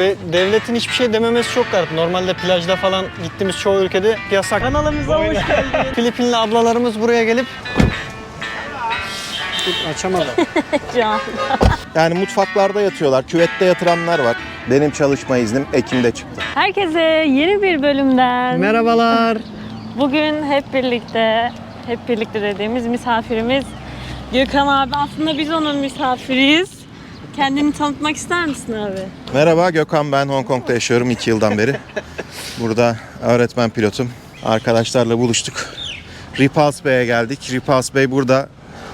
ve devletin hiçbir şey dememesi çok garip. Normalde plajda falan gittiğimiz çoğu ülkede yasak. Kanalımıza hoş geldin. Filipinli ablalarımız buraya gelip açamadım. Can. Yani mutfaklarda yatıyorlar, küvette yatıranlar var. Benim çalışma iznim Ekim'de çıktı. Herkese yeni bir bölümden. Merhabalar. Bugün hep birlikte, hep birlikte dediğimiz misafirimiz Gökhan abi. Aslında biz onun misafiriyiz. Kendini tanıtmak ister misin abi? Merhaba Gökhan ben Hong Kong'da yaşıyorum 2 yıldan beri. Burada öğretmen pilotum. Arkadaşlarla buluştuk. Repulse Bay'e geldik. Repulse Bay burada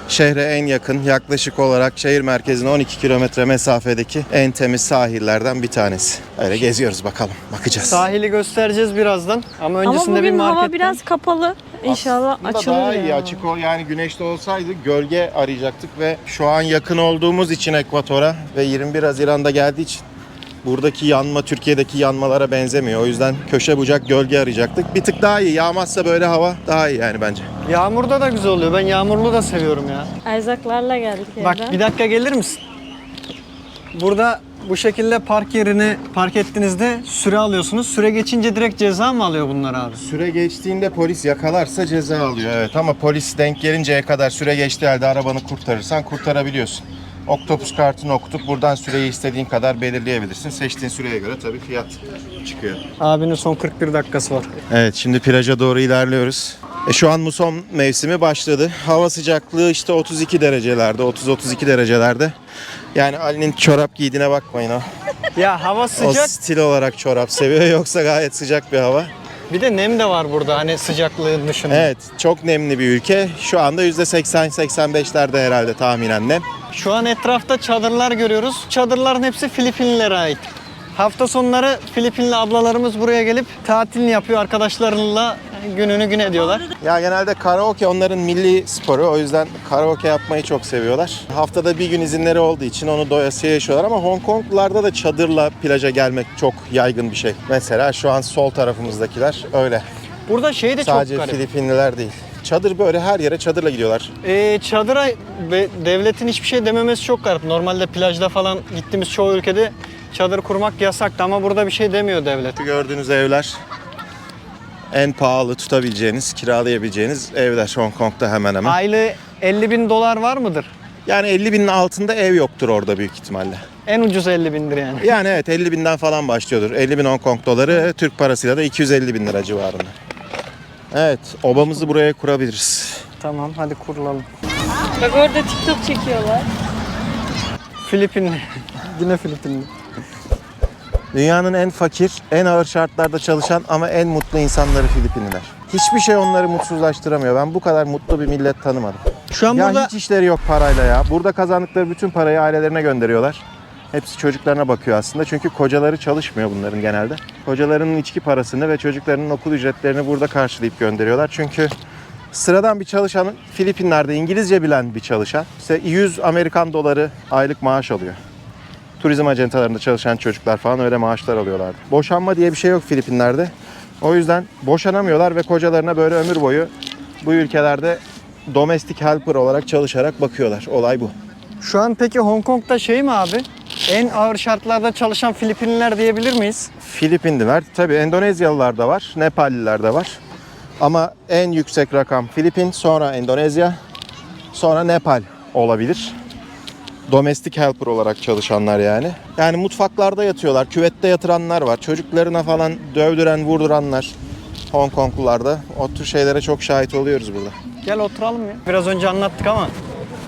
şehre en yakın yaklaşık olarak şehir merkezine 12 kilometre mesafedeki en temiz sahillerden bir tanesi. Öyle geziyoruz bakalım bakacağız. Sahili göstereceğiz birazdan ama Ama öncesinde bir bugün marketten. hava biraz kapalı. İnşallah Aslında açılır daha ya. iyi açık o yani güneşte olsaydı gölge arayacaktık ve şu an yakın olduğumuz için ekvatora ve 21 Haziran'da geldiği için buradaki yanma Türkiye'deki yanmalara benzemiyor. O yüzden köşe bucak gölge arayacaktık. Bir tık daha iyi. Yağmazsa böyle hava daha iyi yani bence. Yağmurda da güzel oluyor. Ben yağmurlu da seviyorum ya. Erzaklarla geldik Bak evden. bir dakika gelir misin? Burada bu şekilde park yerine park ettiğinizde süre alıyorsunuz. Süre geçince direkt ceza mı alıyor bunlar abi? Süre geçtiğinde polis yakalarsa ceza alıyor evet ama polis denk gelinceye kadar süre geçtiği halde arabanı kurtarırsan kurtarabiliyorsun. Oktopus kartını okutup buradan süreyi istediğin kadar belirleyebilirsin. Seçtiğin süreye göre tabii fiyat çıkıyor. Abinin son 41 dakikası var. Evet şimdi plaja doğru ilerliyoruz. E, şu an muson mevsimi başladı. Hava sıcaklığı işte 32 derecelerde, 30-32 derecelerde. Yani Ali'nin çorap giydiğine bakmayın o. Ya hava O sıcak. stil olarak çorap seviyor yoksa gayet sıcak bir hava. Bir de nem de var burada hani sıcaklığın dışında. Evet çok nemli bir ülke. Şu anda %80-85'lerde herhalde tahminen nem. Şu an etrafta çadırlar görüyoruz. Çadırların hepsi Filipinlilere ait. Hafta sonları Filipinli ablalarımız buraya gelip tatilini yapıyor arkadaşlarıyla gününü gün ediyorlar. Ya genelde karaoke onların milli sporu. O yüzden karaoke yapmayı çok seviyorlar. Haftada bir gün izinleri olduğu için onu doyasıya yaşıyorlar ama Hong Konglularda da çadırla plaja gelmek çok yaygın bir şey. Mesela şu an sol tarafımızdakiler öyle. Burada şey de Sadece çok garip. Filipinliler değil. Çadır böyle her yere çadırla gidiyorlar. Ee, çadıra ve devletin hiçbir şey dememesi çok garip. Normalde plajda falan gittiğimiz çoğu ülkede çadır kurmak yasaktı ama burada bir şey demiyor devlet. Şu gördüğünüz evler en pahalı tutabileceğiniz, kiralayabileceğiniz evler Hong Kong'da hemen hemen. Aylığı 50 bin dolar var mıdır? Yani 50 binin altında ev yoktur orada büyük ihtimalle. En ucuz 50 bindir yani. Yani evet 50 binden falan başlıyordur. 50 bin Hong Kong doları Türk parasıyla da 250 bin lira civarında. Evet obamızı buraya kurabiliriz. Tamam hadi kurulalım. Bak orada TikTok çekiyorlar. Filipinli. Yine Filipinli. Dünyanın en fakir, en ağır şartlarda çalışan ama en mutlu insanları Filipinliler. Hiçbir şey onları mutsuzlaştıramıyor. Ben bu kadar mutlu bir millet tanımadım. Şu an Ya burada hiç işleri yok parayla ya. Burada kazandıkları bütün parayı ailelerine gönderiyorlar. Hepsi çocuklarına bakıyor aslında. Çünkü kocaları çalışmıyor bunların genelde. Kocalarının içki parasını ve çocuklarının okul ücretlerini burada karşılayıp gönderiyorlar. Çünkü sıradan bir çalışan Filipinler'de İngilizce bilen bir çalışan işte 100 Amerikan doları aylık maaş alıyor. Turizm acentalarında çalışan çocuklar falan öyle maaşlar alıyorlardı. Boşanma diye bir şey yok Filipinler'de. O yüzden boşanamıyorlar ve kocalarına böyle ömür boyu bu ülkelerde domestic helper olarak çalışarak bakıyorlar. Olay bu. şu an peki Hong Kong'da şey mi abi? En ağır şartlarda çalışan Filipinliler diyebilir miyiz? Filipinliler, tabii Endonezyalılar da var, Nepalliler de var. Ama en yüksek rakam Filipin, sonra Endonezya, sonra Nepal olabilir. Domestic helper olarak çalışanlar yani. Yani mutfaklarda yatıyorlar, küvette yatıranlar var. Çocuklarına falan dövdüren, vurduranlar. Hong Konglularda. O tür şeylere çok şahit oluyoruz burada. Gel oturalım ya. Biraz önce anlattık ama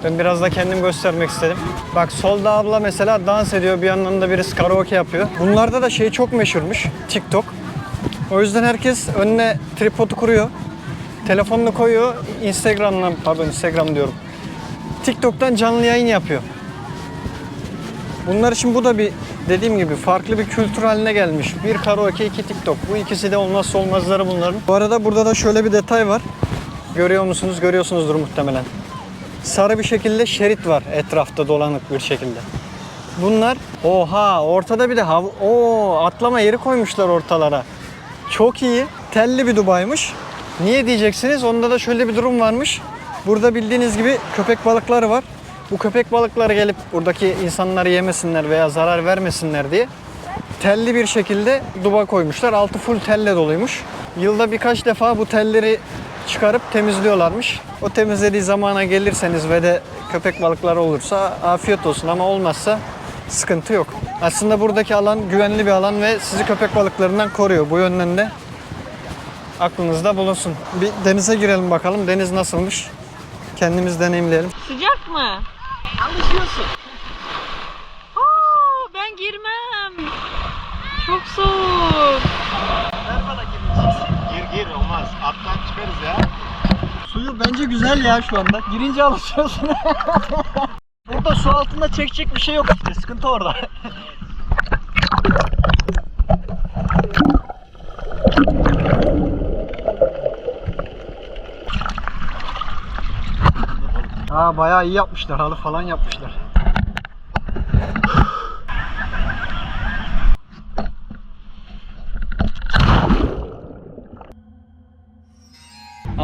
ben biraz da kendim göstermek istedim. Bak solda abla mesela dans ediyor bir yandan da birisi karaoke yapıyor. Bunlarda da şey çok meşhurmuş TikTok. O yüzden herkes önüne tripodu kuruyor. Telefonunu koyuyor. Instagram'dan pardon Instagram diyorum. TikTok'tan canlı yayın yapıyor. Bunlar için bu da bir dediğim gibi farklı bir kültür haline gelmiş. Bir karaoke, iki TikTok. Bu ikisi de olmazsa olmazları bunların. Bu arada burada da şöyle bir detay var. Görüyor musunuz? Görüyorsunuzdur muhtemelen. Sarı bir şekilde şerit var etrafta dolanık bir şekilde. Bunlar oha ortada bir de hav o atlama yeri koymuşlar ortalara. Çok iyi. Telli bir Dubai'miş. Niye diyeceksiniz? Onda da şöyle bir durum varmış. Burada bildiğiniz gibi köpek balıkları var. Bu köpek balıkları gelip buradaki insanları yemesinler veya zarar vermesinler diye telli bir şekilde duba koymuşlar. Altı full telle doluymuş. Yılda birkaç defa bu telleri çıkarıp temizliyorlarmış. O temizlediği zamana gelirseniz ve de köpek balıkları olursa afiyet olsun ama olmazsa sıkıntı yok. Aslında buradaki alan güvenli bir alan ve sizi köpek balıklarından koruyor. Bu yönden de aklınızda bulunsun. Bir denize girelim bakalım. Deniz nasılmış? Kendimiz deneyimleyelim. Sıcak mı? Alışıyorsun. Aa, ben girmem. Çok soğuk. Çıkarız ya. Suyu bence güzel ya şu anda. Girince alışıyorsun. Burada su altında çekecek bir şey yok işte. Sıkıntı orada. Aa bayağı iyi yapmışlar. Halı falan yapmışlar.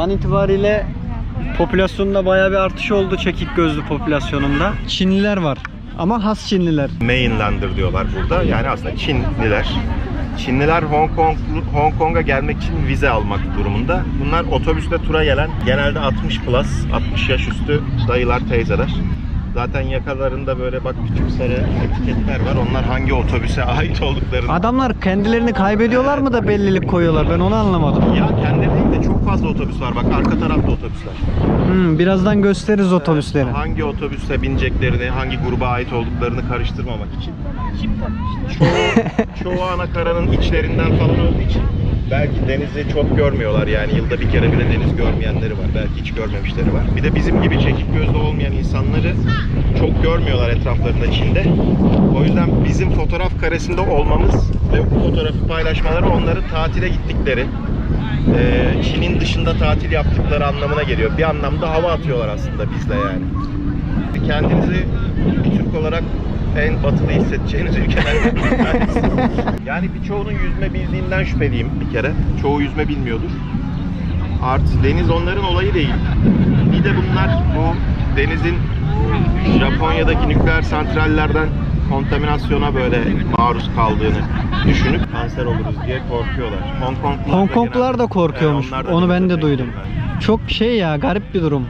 An itibariyle popülasyonda bayağı bir artış oldu çekik gözlü popülasyonunda. Çinliler var ama has Çinliler. Mainlander diyorlar burada. Yani aslında Çinliler. Çinliler Hong Kong Hong Kong'a gelmek için vize almak durumunda. Bunlar otobüste tura gelen genelde 60 plus, 60 yaş üstü dayılar, teyzeler. Zaten yakalarında böyle bak küçük sarı etiketler var. Onlar hangi otobüse ait olduklarını. Adamlar kendilerini kaybediyorlar mı da bellilik koyuyorlar ben onu anlamadım. Ya de çok fazla otobüs var. Bak arka tarafta otobüsler. Hmm, birazdan gösteririz otobüsleri. Hangi otobüste bineceklerini, hangi gruba ait olduklarını karıştırmamak için. Çoğu, çoğu ana karanın içlerinden falan olduğu için belki denizi çok görmüyorlar yani yılda bir kere bile deniz görmeyenleri var. Belki hiç görmemişleri var. Bir de bizim gibi çekik gözlü olmayan insanları çok görmüyorlar etraflarında Çin'de. O yüzden bizim fotoğraf karesinde olmamız ve bu fotoğrafı paylaşmaları onların tatile gittikleri, eee, Çin'in dışında tatil yaptıkları anlamına geliyor. Bir anlamda hava atıyorlar aslında bizle yani. Kendinizi bir Türk olarak en batılı hissedeceğiniz ülkelerden bir tanesi. Yani birçoğunun yüzme bildiğinden şüpheliyim bir kere. Çoğu yüzme bilmiyordur. Artı deniz onların olayı değil. Bir de bunlar bu denizin Japonya'daki nükleer santrallerden kontaminasyona böyle maruz kaldığını düşünüp kanser oluruz diye korkuyorlar. Hong Konglular Hong da Konglular genelde- da korkuyormuş. Da Onu ben de duydum. girmiyorlar. Çok şey ya garip bir durum.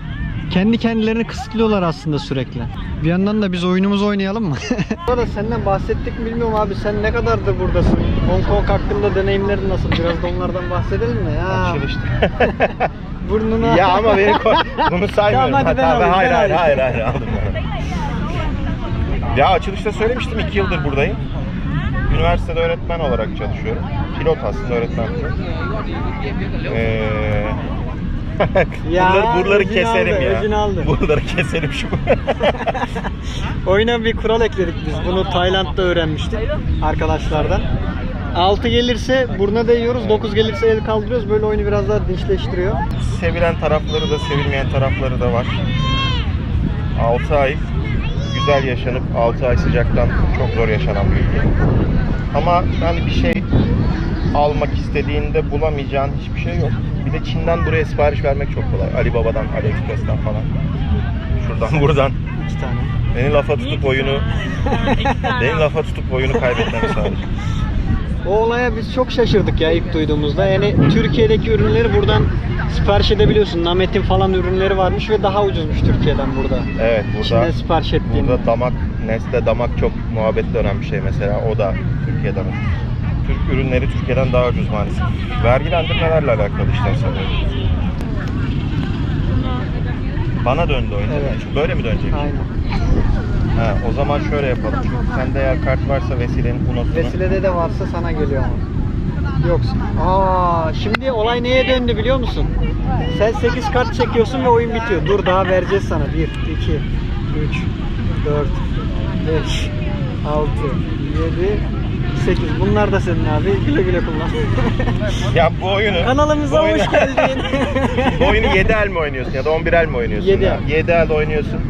Kendi kendilerini kısıtlıyorlar aslında sürekli. Bir yandan da biz oyunumuzu oynayalım mı? Burada senden bahsettik mi bilmiyorum abi. Sen ne kadardır buradasın? Hong Kong hakkında deneyimlerin nasıl? Biraz da onlardan bahsedelim mi? Ya, Açılışta. burnuna... ya ama beni ko- bunu saymıyorum. Tamam, hadi ben Hatta alayım, hayır, ben hayır, alayım. hayır, hayır, aldım. Ya açılışta söylemiştim 2 yıldır buradayım. Üniversitede öğretmen olarak çalışıyorum. Pilot aslında öğretmen. Ee, Ya, buraları, buraları keselim ya. aldı. Buraları keselim şu. Oyuna bir kural ekledik biz. Bunu Tayland'da öğrenmiştik arkadaşlardan. 6 gelirse buruna değiyoruz, 9 gelirse el kaldırıyoruz. Böyle oyunu biraz daha dinçleştiriyor. Sevilen tarafları da sevilmeyen tarafları da var. 6 ay güzel yaşanıp 6 ay sıcaktan çok zor yaşanan bir ülke. Ama hani bir şey almak istediğinde bulamayacağın hiçbir şey yok. Bir de Çin'den buraya sipariş vermek çok kolay. Alibaba'dan, AliExpress'ten falan. Şuradan buradan. İki tane. Beni lafa tutup oyunu beni lafa tutup oyunu kaybetmemi sağlayacak. O olaya biz çok şaşırdık ya ilk duyduğumuzda. Yani Türkiye'deki ürünleri buradan sipariş edebiliyorsun. Namet'in falan ürünleri varmış ve daha ucuzmuş Türkiye'den burada. Evet burada Çin'de sipariş ettiğim. Burada damak, Nestle damak çok muhabbet dönen bir şey mesela. O da Türkiye'den ucuz. Türk ürünleri Türkiye'den daha ucuz maalesef. Vergilendirmelerle alakalı işler sanıyorum. Bana döndü oyun. Evet. Böyle mi dönecek? Aynen. Ha, o zaman şöyle yapalım. Sende eğer kart varsa Vesile'nin Uno'sunu. Vesilede de varsa sana geliyor ama. Yoksa. Aa, şimdi olay neye döndü biliyor musun? Sen 8 kart çekiyorsun ve oyun bitiyor. Dur daha vereceğiz sana. 1, 2, 3, 4, 5, 6, 7, 8. Bunlar da senin abi. Güle güle kullan. Ya bu oyunu... Kanalımıza bu oyunu- hoş geldin. bu oyunu 7 el mi oynuyorsun ya da 11 el mi oynuyorsun? Yedi el. 7 elde oynuyorsun.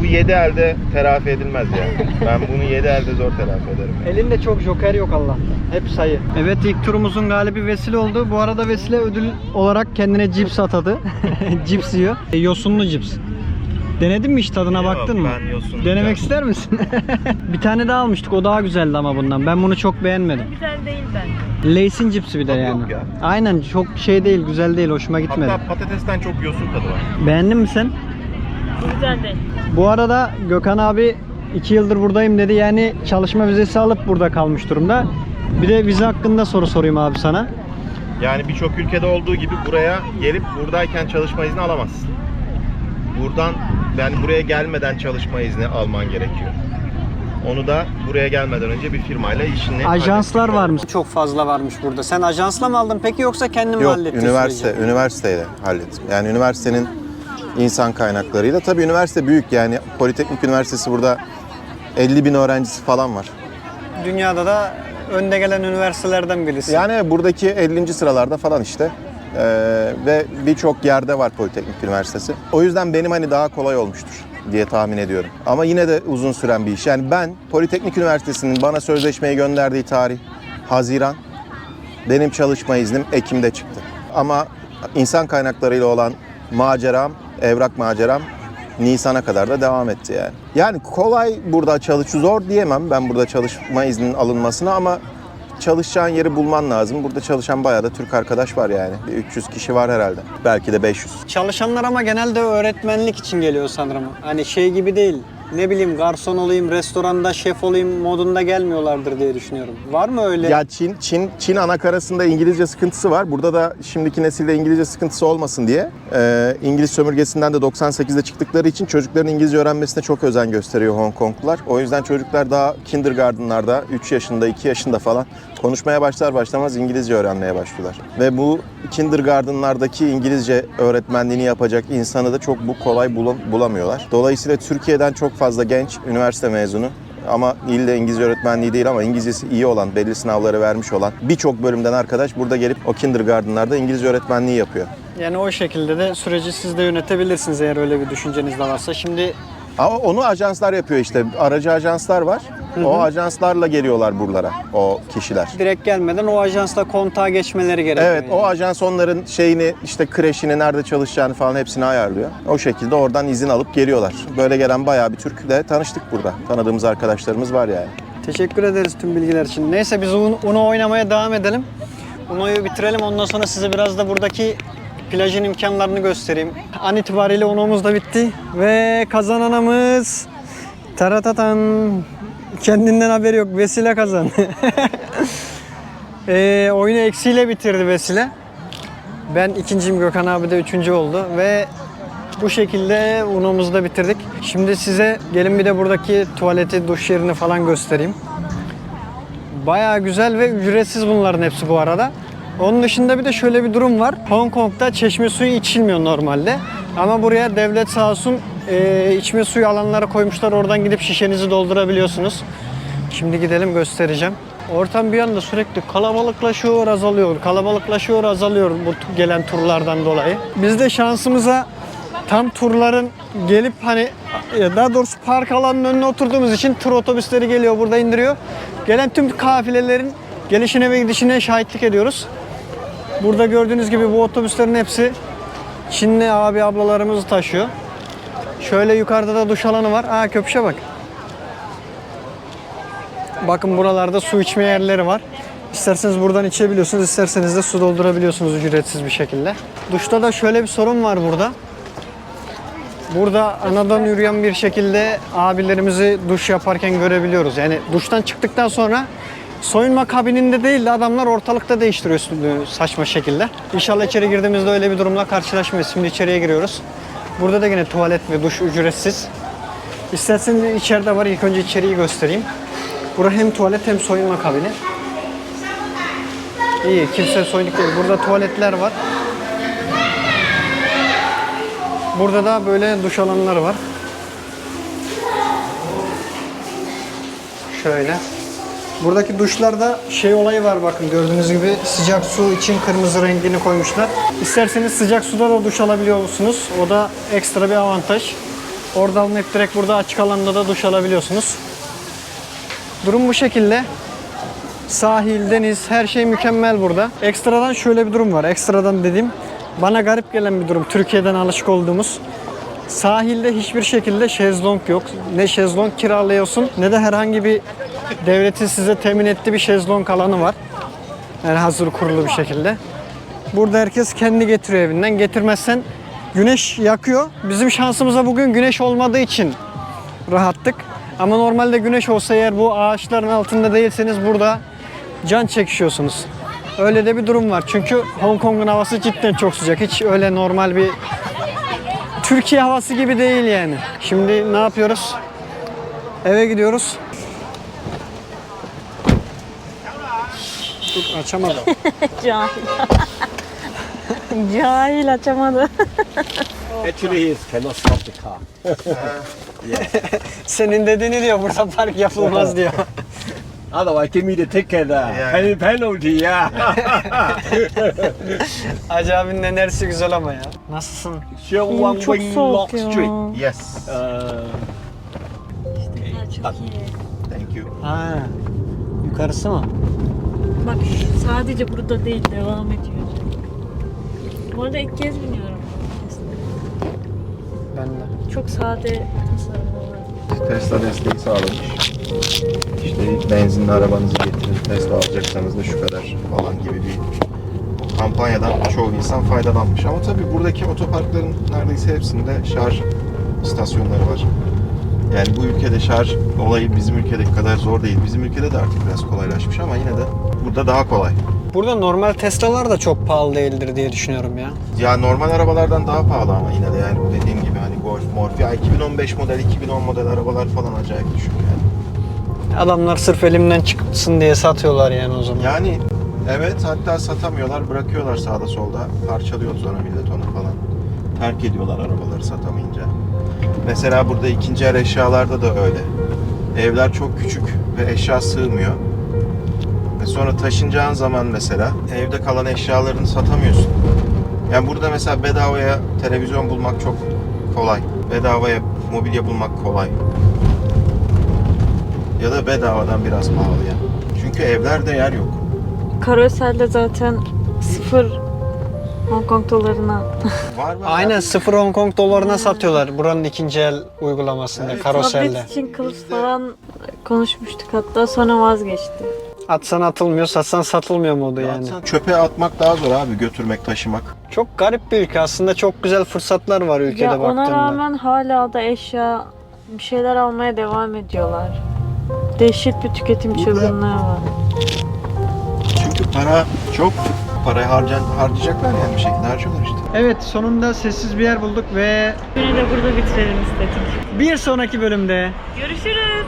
Bu 7 elde telafi edilmez ya. Ben bunu 7 elde zor telafi ederim. ya. Elinde çok joker yok Allah'tan. Hep sayı. Evet ilk turumuzun galibi Vesile oldu. Bu arada Vesile ödül olarak kendine cips atadı. cips yiyor. E, yosunlu cips. Denedin mi hiç tadına Yok, baktın mı? ben yosun Denemek ister misin? bir tane daha almıştık o daha güzeldi ama bundan. Ben bunu çok beğenmedim. Güzel değil bence. Lay's'in cipsi bir de Tadı yani. yok ya. Aynen çok şey değil güzel değil hoşuma gitmedi. Hatta patatesten çok yosun tadı var. Beğendin mi sen? Güzel değil. Bu arada Gökhan abi 2 yıldır buradayım dedi. Yani çalışma vizesi alıp burada kalmış durumda. Bir de vize hakkında soru sorayım abi sana. Yani birçok ülkede olduğu gibi buraya gelip buradayken çalışma izni alamazsın. Buradan yani buraya gelmeden çalışma izni alman gerekiyor. Onu da buraya gelmeden önce bir firmayla işini Ajanslar varmış. Çok fazla varmış burada. Sen ajansla mı aldın peki yoksa kendin mi Yok, hallettin üniversite, süreci? üniversiteyle hallettim. Yani üniversitenin insan kaynaklarıyla. Tabii üniversite büyük yani Politeknik Üniversitesi burada 50 bin öğrencisi falan var. Dünyada da önde gelen üniversitelerden birisi. Yani buradaki 50. sıralarda falan işte. Ee, ve birçok yerde var Politeknik Üniversitesi. O yüzden benim hani daha kolay olmuştur diye tahmin ediyorum. Ama yine de uzun süren bir iş. Yani ben Politeknik Üniversitesi'nin bana sözleşmeyi gönderdiği tarih Haziran. Benim çalışma iznim Ekim'de çıktı. Ama insan kaynaklarıyla olan maceram, evrak maceram Nisan'a kadar da devam etti yani. Yani kolay burada çalış, zor diyemem ben burada çalışma izninin alınmasına ama çalışacağın yeri bulman lazım. Burada çalışan bayağı da Türk arkadaş var yani. Bir 300 kişi var herhalde. Belki de 500. Çalışanlar ama genelde öğretmenlik için geliyor sanırım. Hani şey gibi değil. Ne bileyim garson olayım, restoranda şef olayım modunda gelmiyorlardır diye düşünüyorum. Var mı öyle? Ya Çin, Çin, Çin anakarasında İngilizce sıkıntısı var. Burada da şimdiki nesilde İngilizce sıkıntısı olmasın diye e, İngiliz sömürgesinden de 98'de çıktıkları için çocukların İngilizce öğrenmesine çok özen gösteriyor Hong Konglular. O yüzden çocuklar daha kindergartenlarda 3 yaşında, 2 yaşında falan konuşmaya başlar başlamaz İngilizce öğrenmeye başlıyorlar. Ve bu kindergartenlardaki İngilizce öğretmenliğini yapacak insanı da çok bu kolay bulam- bulamıyorlar. Dolayısıyla Türkiye'den çok fazla genç üniversite mezunu ama ille İngilizce öğretmenliği değil ama İngilizcesi iyi olan, belli sınavları vermiş olan birçok bölümden arkadaş burada gelip o kindergartenlarda İngilizce öğretmenliği yapıyor. Yani o şekilde de süreci siz de yönetebilirsiniz eğer öyle bir düşünceniz de varsa. Şimdi Ama onu ajanslar yapıyor işte. Aracı ajanslar var. O ajanslarla geliyorlar buralara o kişiler. direkt gelmeden o ajansla kontağa geçmeleri gerekiyor. Evet, o ajans onların şeyini, işte kreşini, nerede çalışacağını falan hepsini ayarlıyor. O şekilde oradan izin alıp geliyorlar. Böyle gelen bayağı bir Türk'le tanıştık burada. Tanıdığımız arkadaşlarımız var yani. Teşekkür ederiz tüm bilgiler için. Neyse biz Un- Uno oynamaya devam edelim. Uno'yu bitirelim ondan sonra size biraz da buradaki plajın imkanlarını göstereyim. An itibariyle Uno'muz da bitti ve kazananımız taratatan kendinden haberi yok Vesile kazandı. Ee, oyunu eksiyle bitirdi Vesile. Ben ikinciyim Gökhan abi de üçüncü oldu ve bu şekilde Uno'muzu da bitirdik. Şimdi size gelin bir de buradaki tuvaleti, duş yerini falan göstereyim. Bayağı güzel ve ücretsiz bunların hepsi bu arada. Onun dışında bir de şöyle bir durum var. Hong Kong'da çeşme suyu içilmiyor normalde. Ama buraya devlet sağ olsun e, içme suyu alanlara koymuşlar. Oradan gidip şişenizi doldurabiliyorsunuz. Şimdi gidelim göstereceğim. Ortam bir anda sürekli kalabalıklaşıyor, azalıyor. Kalabalıklaşıyor, azalıyor bu gelen turlardan dolayı. Biz de şansımıza tam turların gelip hani ya daha doğrusu park alanının önüne oturduğumuz için tur otobüsleri geliyor burada indiriyor. Gelen tüm kafilelerin gelişine ve gidişine şahitlik ediyoruz. Burada gördüğünüz gibi bu otobüslerin hepsi Çinli abi ablalarımızı taşıyor. Şöyle yukarıda da duş alanı var. Aa köpüşe bak. Bakın buralarda su içme yerleri var. İsterseniz buradan içebiliyorsunuz, isterseniz de su doldurabiliyorsunuz ücretsiz bir şekilde. Duşta da şöyle bir sorun var burada. Burada anadan yürüyen bir şekilde abilerimizi duş yaparken görebiliyoruz. Yani duştan çıktıktan sonra soyunma kabininde değil de adamlar ortalıkta değiştiriyor saçma şekilde. İnşallah içeri girdiğimizde öyle bir durumla karşılaşmayız. Şimdi içeriye giriyoruz. Burada da yine tuvalet ve duş ücretsiz. İsterseniz içeride var. İlk önce içeriği göstereyim. Bura hem tuvalet hem soyunma kabini. İyi, kimse soyunuk değil. Burada tuvaletler var. Burada da böyle duş alanları var. Şöyle. Buradaki duşlarda şey olayı var bakın gördüğünüz gibi sıcak su için kırmızı rengini koymuşlar. İsterseniz sıcak suda da duş alabiliyorsunuz. O da ekstra bir avantaj. Orada almayıp direkt burada açık alanda da duş alabiliyorsunuz. Durum bu şekilde. Sahil, deniz, her şey mükemmel burada. Ekstradan şöyle bir durum var. Ekstradan dediğim bana garip gelen bir durum. Türkiye'den alışık olduğumuz. Sahilde hiçbir şekilde şezlong yok. Ne şezlong kiralıyorsun ne de herhangi bir devletin size temin ettiği bir şezlong alanı var. Yani hazır kurulu bir şekilde. Burada herkes kendi getiriyor evinden. Getirmezsen güneş yakıyor. Bizim şansımıza bugün güneş olmadığı için rahattık. Ama normalde güneş olsa eğer bu ağaçların altında değilseniz burada can çekişiyorsunuz. Öyle de bir durum var. Çünkü Hong Kong'un havası cidden çok sıcak. Hiç öyle normal bir Türkiye havası gibi değil yani. Şimdi ne yapıyoruz? Eve gidiyoruz. Dur açamadım. Cahil. Cahil açamadı. Actually, he cannot stop the car. Senin dediğini diyor burada park yapılmaz diyor. Otherwise, give me the ticket. Uh, Yeah. Penny penalty, yeah. Hacı abinin enerjisi güzel ama ya. Nasılsın? Hmm, one çok wing soğuk lock ya. street. Yes. Uh, Çok iyi. Thank you. Ha. Yukarısı mı? Bak sadece burada değil devam ediyor. Bu arada ilk kez biniyorum. Ben de. Çok sade tasarımı var. Tesla desteği sağlamış. İşte benzinli arabanızı getirin, Tesla alacaksanız da şu kadar falan gibi bir kampanyadan çoğu insan faydalanmış. Ama tabii buradaki otoparkların neredeyse hepsinde şarj istasyonları var. Yani bu ülkede şarj olayı bizim ülkedeki kadar zor değil. Bizim ülkede de artık biraz kolaylaşmış ama yine de burada daha kolay. Burada normal Tesla'lar da çok pahalı değildir diye düşünüyorum ya. Ya normal arabalardan daha pahalı ama yine de yani bu dediğim gibi hani Golf, Morphe, ya 2015 model, 2010 model arabalar falan acayip düşük yani. Adamlar sırf elimden çıksın diye satıyorlar yani o zaman. Yani evet hatta satamıyorlar, bırakıyorlar sağda solda. Parçalıyor sonra millet onu falan. Terk ediyorlar arabaları satamayınca. Mesela burada ikinci el eşyalarda da öyle. Evler çok küçük ve eşya sığmıyor. Ve sonra taşınacağın zaman mesela evde kalan eşyalarını satamıyorsun. Yani burada mesela bedavaya televizyon bulmak çok kolay. Bedavaya mobilya bulmak kolay. Ya da bedavadan biraz pahalı yani. Çünkü evlerde yer yok. Karoselde zaten sıfır Hong Kong dolarına. Var var. Aynen sıfır Hong Kong dolarına satıyorlar buranın ikinci el uygulamasında Evet. karoselde. Tablet için kılıf falan konuşmuştuk hatta sonra vazgeçti. Atsan atılmıyor, satsan satılmıyor modu yani. Atsan çöpe atmak daha zor abi götürmek taşımak. Çok garip bir ülke aslında çok güzel fırsatlar var ülkede ya ona baktığında. rağmen hala da eşya bir şeyler almaya devam ediyorlar. Dehşet bir tüketim Burada- çılgınlığı var. Çünkü para çok. Parayı harcan, harcayacaklar yani bir şekilde harcıyorlar işte. Evet sonunda sessiz bir yer bulduk ve Günü de burada bitirelim istedik. bir sonraki bölümde Görüşürüz.